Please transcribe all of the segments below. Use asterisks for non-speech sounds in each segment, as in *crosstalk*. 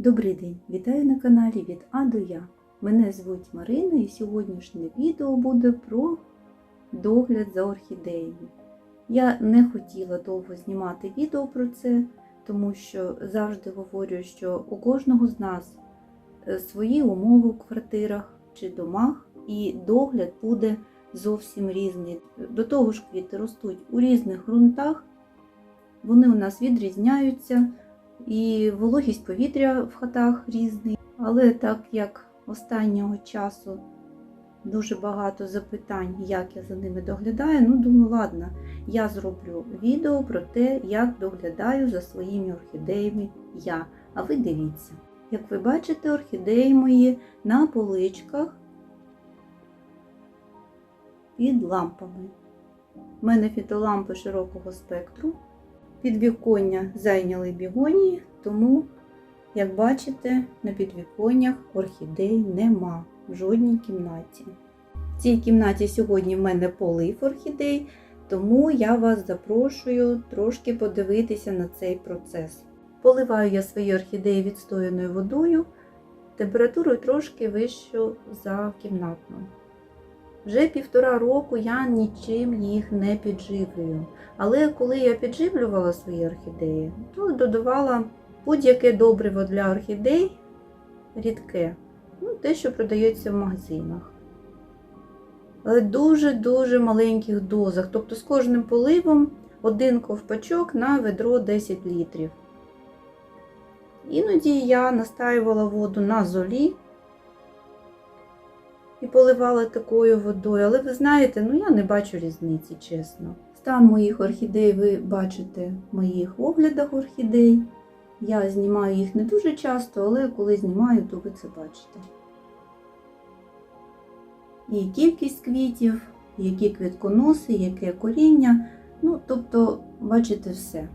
Добрий день! Вітаю на каналі від А до Я. Мене звуть Марина і сьогоднішнє відео буде про догляд за орхідеями. Я не хотіла довго знімати відео про це, тому що завжди говорю, що у кожного з нас е, свої умови у квартирах чи домах, і догляд буде зовсім різний. До того ж, квіти ростуть у різних ґрунтах, вони у нас відрізняються. І вологість повітря в хатах різний. Але так як останнього часу дуже багато запитань, як я за ними доглядаю, ну думаю, ладно, я зроблю відео про те, як доглядаю за своїми орхідеями я. А ви дивіться. Як ви бачите, орхідеї мої на поличках під лампами. У мене фітолампи широкого спектру. Підвіконня зайняли бігонії, тому, як бачите, на підвіконнях орхідей нема в жодній кімнаті. В цій кімнаті сьогодні в мене полив орхідей, тому я вас запрошую трошки подивитися на цей процес. Поливаю я свої орхідеї відстояною водою, температурою трошки вищу за кімнатну. Вже півтора року я нічим їх не підживлюю. Але коли я підживлювала свої орхідеї, то додавала будь-яке добриво для орхідей рідке, ну, те, що продається в магазинах. Але дуже-дуже маленьких дозах. Тобто з кожним поливом один ковпачок на ведро 10 літрів. Іноді я настаювала воду на золі і поливала такою водою. Але ви знаєте, ну я не бачу різниці, чесно. Стан моїх орхідей ви бачите в моїх оглядах орхідей. Я знімаю їх не дуже часто, але коли знімаю, то ви це бачите. І кількість квітів, які квітконоси, яке коріння. Ну, тобто, бачите все.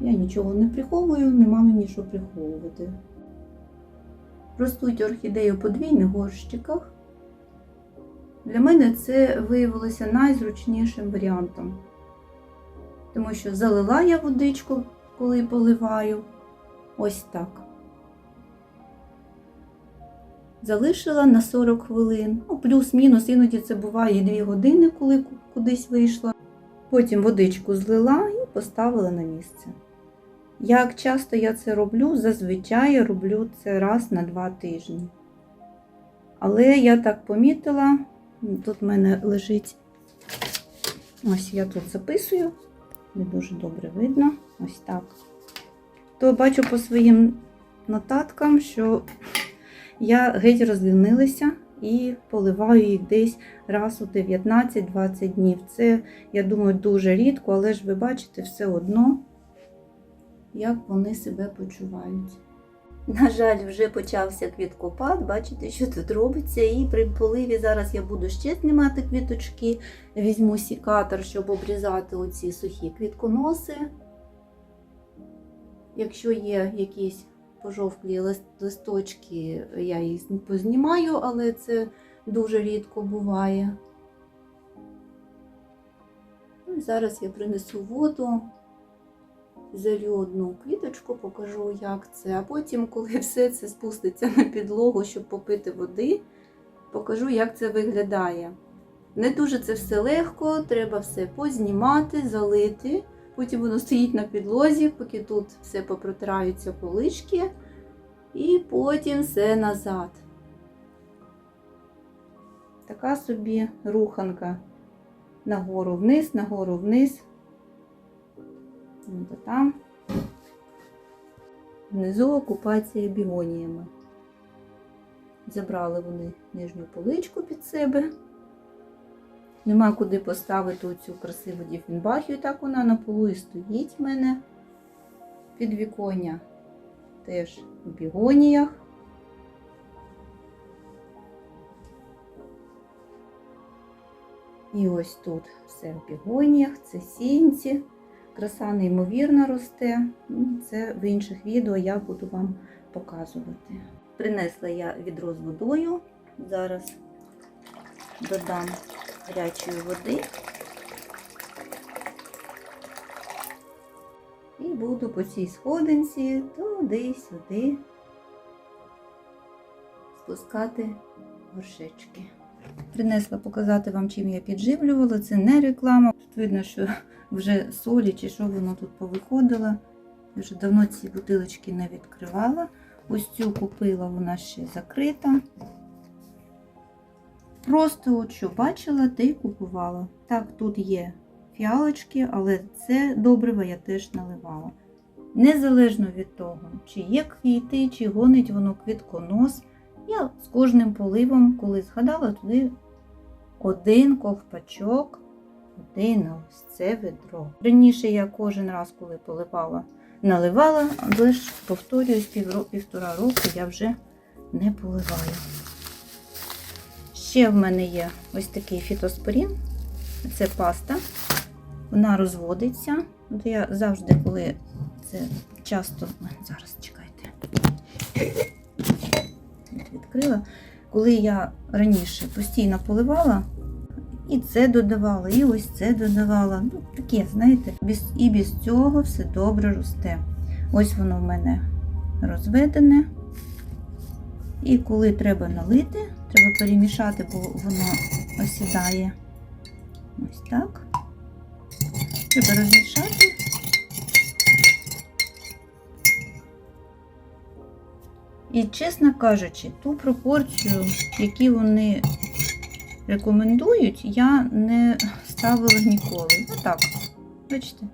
Я нічого не приховую, нема мені що приховувати. Ростуть орхідеї у подвійних горщиках. Для мене це виявилося найзручнішим варіантом. Тому що залила я водичку, коли поливаю. Ось так. Залишила на 40 хвилин, ну, плюс-мінус, іноді це буває і 2 години, коли кудись вийшла. Потім водичку злила і поставила на місце. Як часто я це роблю, зазвичай роблю це раз на 2 тижні. Але я так помітила, тут в мене лежить, ось я тут записую не дуже добре видно. Ось так. То бачу по своїм нотаткам, що я геть розвільнилася і поливаю їх десь раз у 19-20 днів. Це, я думаю, дуже рідко, але ж ви бачите все одно, як вони себе почувають. На жаль, вже почався квіткопад, бачите, що тут робиться. І при поливі зараз я буду ще знімати квіточки. Візьму сікатор, щоб обрізати оці сухі квітконоси. Якщо є якісь пожовклі листочки, я їх познімаю, але це дуже рідко буває. Ну, зараз я принесу воду залю одну квіточку, покажу, як це. А потім, коли *laughs* все це спуститься на підлогу, щоб попити води, покажу, як це виглядає. Не дуже це все легко, треба все познімати, залити. Потім воно стоїть на підлозі, поки тут все попротираються полички, і потім все назад. Така собі руханка нагору вниз, нагору вниз. Ось там. Внизу окупація бігоніями. Забрали вони нижню поличку під себе. Нема куди поставити оцю красиву діфінбахію, так вона на полу і стоїть в мене. Підвіконня теж в бігоніях. І ось тут все в бігоніях, це сінці. Краса неймовірно росте. Ну, Це в інших відео я буду вам показувати. Принесла я відро з водою. Зараз додам гарячої води і буду по цій сходинці туди-сюди пускати горшечки. Принесла показати вам, чим я підживлювала. Це не реклама. Тут видно, що вже солі чи що воно тут повиходило. Я вже давно ці бутилочки не відкривала. Ось цю купила, вона ще закрита. Просто от що бачила, те й купувала. Так, тут є фіалочки, але це добриво я теж наливала. Незалежно від того, чи є квіти, чи гонить воно квітконос, я з кожним поливом, коли згадала, туди один ковпачок, один ось це ведро. Раніше я кожен раз, коли поливала, наливала, але ж повторююсь, півтора року я вже не поливаю. Ще в мене є ось такий фітоспорін. Це паста. Вона розводиться. От я завжди, коли це часто. Зараз чекайте. Відкрила. Коли я раніше постійно поливала, і це додавала, і ось це додавала. Ну, таке, знаєте, і без цього все добре росте. Ось воно в мене розведене. І коли треба налити, треба перемішати, бо воно осідає. Ось так. Треба розмішати. І, чесно кажучи, ту пропорцію, які вони рекомендують, я не ставила ніколи. Отак. Бачите,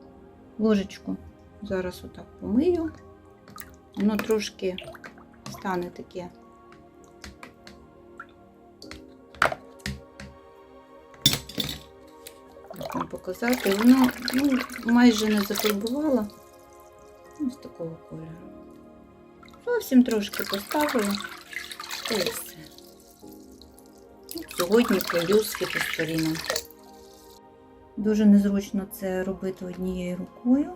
ложечку зараз отак помию. Воно трошки стане таке. Як вам показати, воно ну, майже не зафарбувало. Ось такого кольору. Зовсім трошки поставила. Та і все. Ну, Сьогодні полю з фітоспоріном. Дуже незручно це робити однією рукою.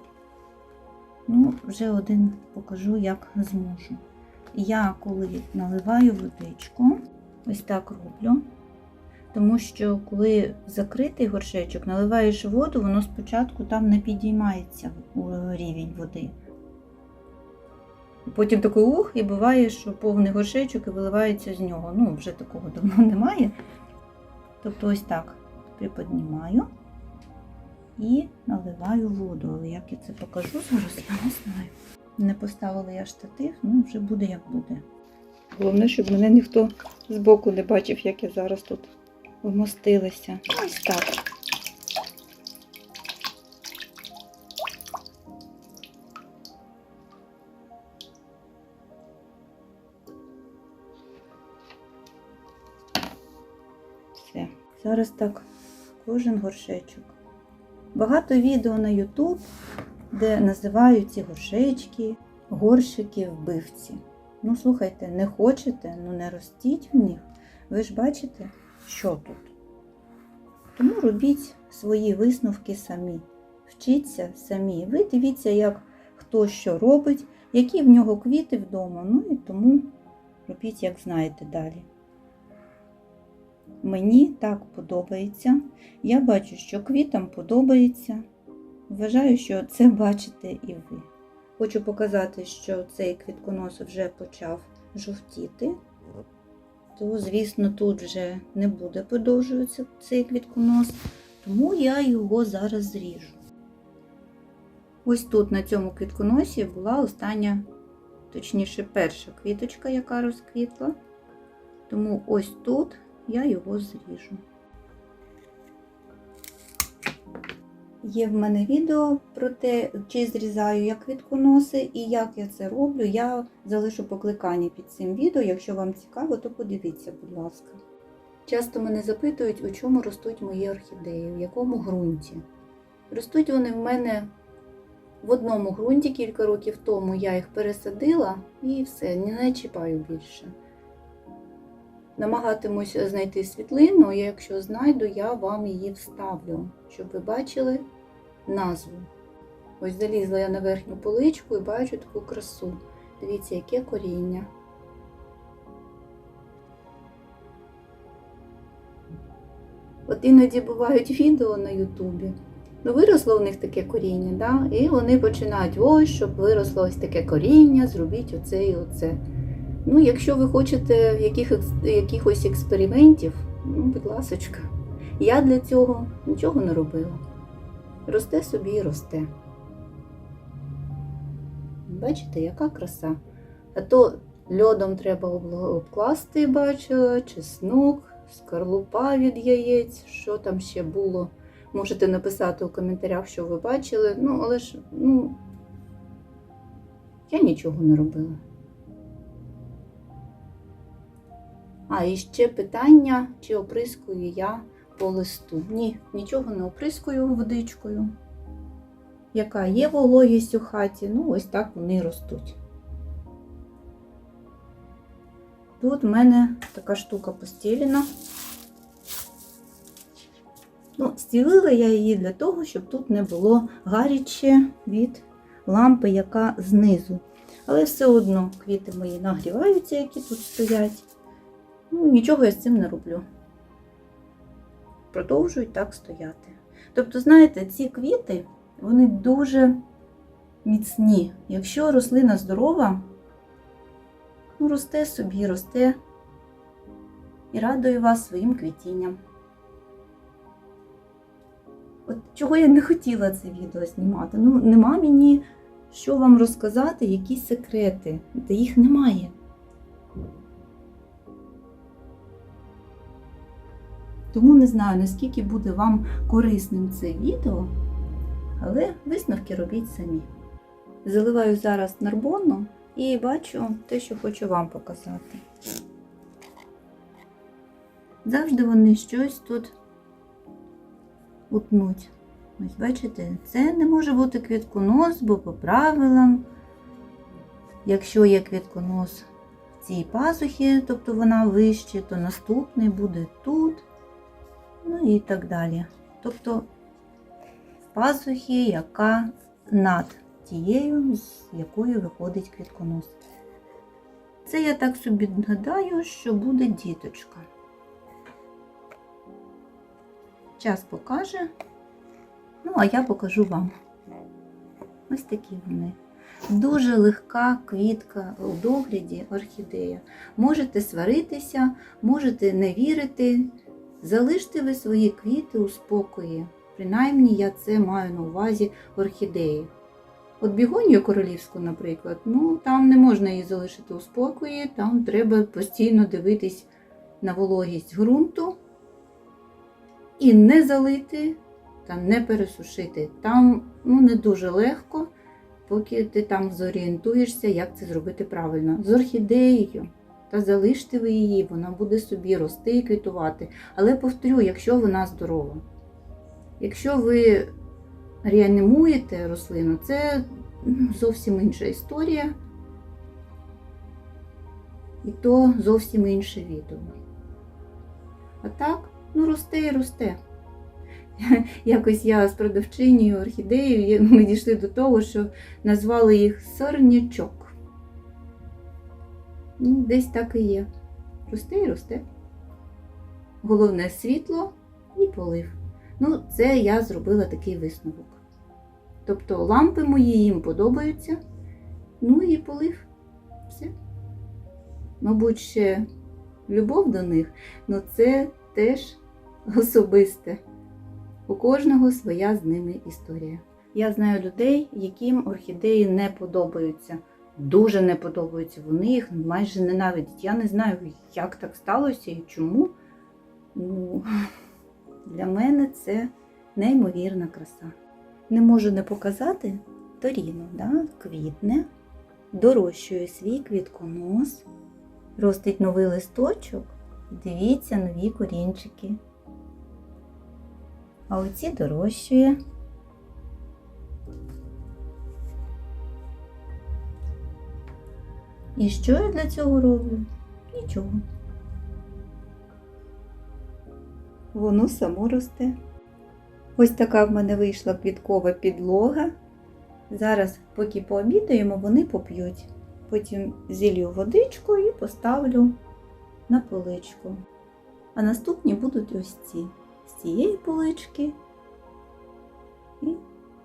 Ну, вже один покажу, як зможу. Я коли наливаю водичку, ось так роблю. Тому що коли закритий горшечок, наливаєш воду, воно спочатку там не підіймається у рівень води. Потім такий ух, і буває, що повний горшечок і виливається з нього. Ну, вже такого давно *laughs* немає. Тобто ось так приподнімаю і наливаю воду. Але як я це покажу зараз, я не знаю. Не поставила я штатив, ну вже буде як буде. Головне, щоб мене ніхто збоку не бачив, як я зараз тут вмостилася. Ось так. Зараз так кожен горшечок. Багато відео на YouTube, де називають ці горшечки, горщики вбивці. Ну, слухайте, не хочете, ну не ростіть в них. Ви ж бачите, що тут. Тому робіть свої висновки самі. Вчіться самі. Ви дивіться, як хто що робить, які в нього квіти вдома. Ну і тому робіть, як знаєте далі. Мені так подобається. Я бачу, що квітам подобається. Вважаю, що це бачите і ви. Хочу показати, що цей квітконос вже почав жовтіти. То, звісно, тут вже не буде подовжуватися цей квітконос, тому я його зараз зріжу. Ось тут на цьому квітконосі була остання, точніше, перша квіточка, яка розквітла. Тому ось тут я його зріжу. Є в мене відео про те, чи зрізаю я квітконоси і як я це роблю. Я залишу покликання під цим відео. Якщо вам цікаво, то подивіться, будь ласка. Часто мене запитують, у чому ростуть мої орхідеї, в якому ґрунті. Ростуть вони в мене в одному ґрунті кілька років тому. Я їх пересадила і все, не чіпаю більше. Намагатимусь знайти світлину, і якщо знайду, я вам її вставлю, щоб ви бачили назву. Ось залізла я на верхню поличку і бачу таку красу. Дивіться, яке коріння. От іноді бувають відео на Ютубі. Ну, виросло в них таке коріння, да? і вони починають, ось, щоб виросло ось таке коріння, зробіть оце і оце. Ну, якщо ви хочете яких, якихось експериментів, ну, будь ласочка, я для цього нічого не робила. Росте собі і росте. Бачите, яка краса. А то льодом треба обкласти, бачила, чеснок, скорлупа від яєць, що там ще було. Можете написати у коментарях, що ви бачили. Ну, але ж, ну, я нічого не робила. А, і ще питання, чи оприскую я по листу. Ні, нічого не оприскую водичкою. Яка є вологість у хаті, ну ось так вони ростуть. Тут в мене така штука постілена. Ну, стілила я її для того, щоб тут не було гаряче від лампи, яка знизу. Але все одно квіти мої нагріваються, які тут стоять. Ну, нічого я з цим не роблю. Продовжують так стояти. Тобто, знаєте, ці квіти, вони дуже міцні. Якщо рослина здорова, ну, росте собі, росте і радує вас своїм квітінням. От чого я не хотіла це відео знімати. Ну, нема мені що вам розказати, які секрети, та їх немає. Тому не знаю, наскільки буде вам корисним це відео, але висновки робіть самі. Заливаю зараз нарбону і бачу те, що хочу вам показати. Завжди вони щось тут утнуть. Ось бачите, це не може бути квітконос, бо по правилам, якщо є квітконос в цій пазухі, тобто вона вище, то наступний буде тут, ну і так далі. Тобто в пазухі, яка над тією, з якою виходить квітконос. Це я так собі гадаю, що буде діточка. Час покаже. Ну, а я покажу вам. Ось такі вони. Дуже легка квітка у догляді орхідея. Можете сваритися, можете не вірити. Залиште ви свої квіти у спокої. Принаймні, я це маю на увазі орхідеї. От бігонію королівську, наприклад, ну там не можна її залишити у спокої, там треба постійно дивитись на вологість ґрунту і не залити та не пересушити. Там ну, не дуже легко, поки ти там зорієнтуєшся, як це зробити правильно. З орхідеєю. Та залиште ви її, вона буде собі рости і квітувати. Але повторю, якщо вона здорова. Якщо ви реанімуєте рослину, це ну, зовсім інша історія. І то зовсім інше відео. А так, ну росте і росте. *laughs* Якось я з продавчинею орхідеєю ми дійшли до того, що назвали їх сорнячок. Ну, Десь так і є. Росте і росте. Головне світло і полив. Ну, це я зробила такий висновок. Тобто лампи мої їм подобаються. Ну і полив. Все. Мабуть, ще любов до них, але це теж *laughs* особисте. У кожного своя з ними історія. Я знаю людей, яким орхідеї не подобаються. Дуже не подобаються. Вони їх майже ненавидять. Я не знаю, як так сталося і чому. Ну, для мене це неймовірна краса. Не можу не показати Торіно, да? квітне, дорощує свій квітконос, ростить новий листочок. Дивіться нові корінчики. А оці дорощує. І що я для цього роблю? Нічого. Воно само росте. Ось така в мене вийшла квіткова підлога. Зараз, поки пообідаємо, вони поп'ють. Потім зілью водичку і поставлю на поличку. А наступні будуть ось ці. З цієї полички і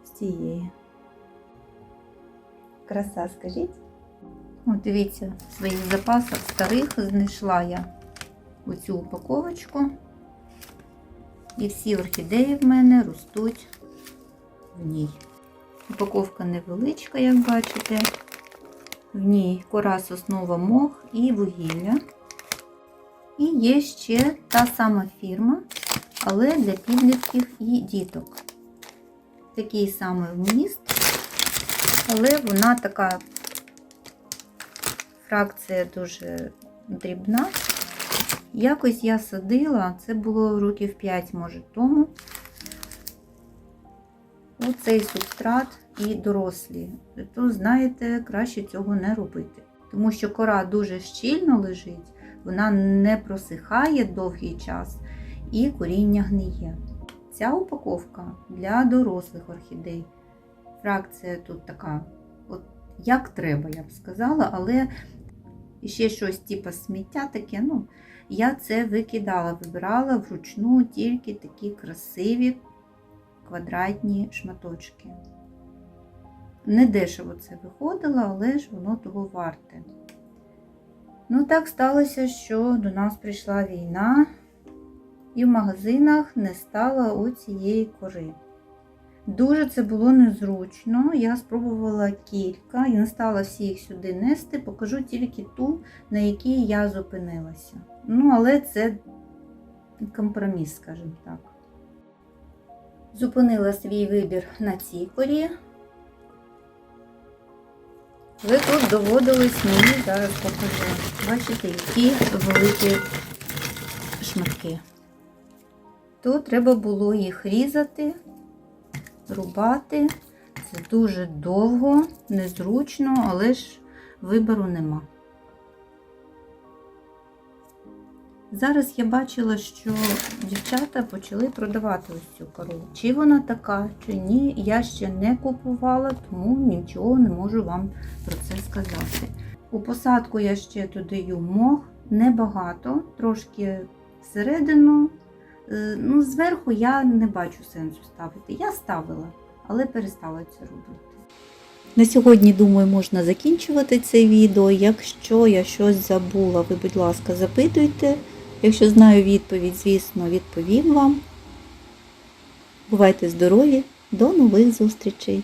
з цієї. Краса, скажіть. От дивіться, в своїх запасах старих знайшла я оцю упаковочку. І всі орхідеї в мене ростуть в ній. Упаковка невеличка, як бачите. В ній кора соснова мох і вугілля. І є ще та сама фірма, але для підлітків і діток. Такий самий вміст, але вона така фракція дуже дрібна. Якось я садила, це було років 5, може, тому. Оцей субстрат і дорослі. То, знаєте, краще цього не робити. Тому що кора дуже щільно лежить, вона не просихає довгий час і коріння гниє. Ця упаковка для дорослих орхідей. Фракція тут така, от як треба, я б сказала, але ще щось типу сміття таке. ну, Я це викидала, вибирала вручну тільки такі красиві квадратні шматочки. Не дешево це виходило, але ж воно того варте. Ну, так сталося, що до нас прийшла війна, і в магазинах не стало оцієї кори. Дуже це було незручно. Я спробувала кілька і не стала всі їх сюди нести, покажу тільки ту, на якій я зупинилася. Ну, але це компроміс, скажімо так. Зупинила свій вибір на цій корі. Але тут доводилось мені, зараз покажу. Бачите, які великі шматки. Тут треба було їх різати, рубати. Це дуже довго, незручно, але ж вибору нема. Зараз я бачила, що дівчата почали продавати ось цю кору. Чи вона така, чи ні, я ще не купувала, тому нічого не можу вам про це сказати. У посадку я ще додаю мох, небагато, трошки всередину. Е, Ну, зверху я не бачу сенсу ставити. Я ставила, але перестала це робити. На сьогодні, думаю, можна закінчувати це відео. Якщо я щось забула, ви, будь ласка, запитуйте. Якщо знаю відповідь, звісно, відповім вам. Бувайте здорові, до нових зустрічей!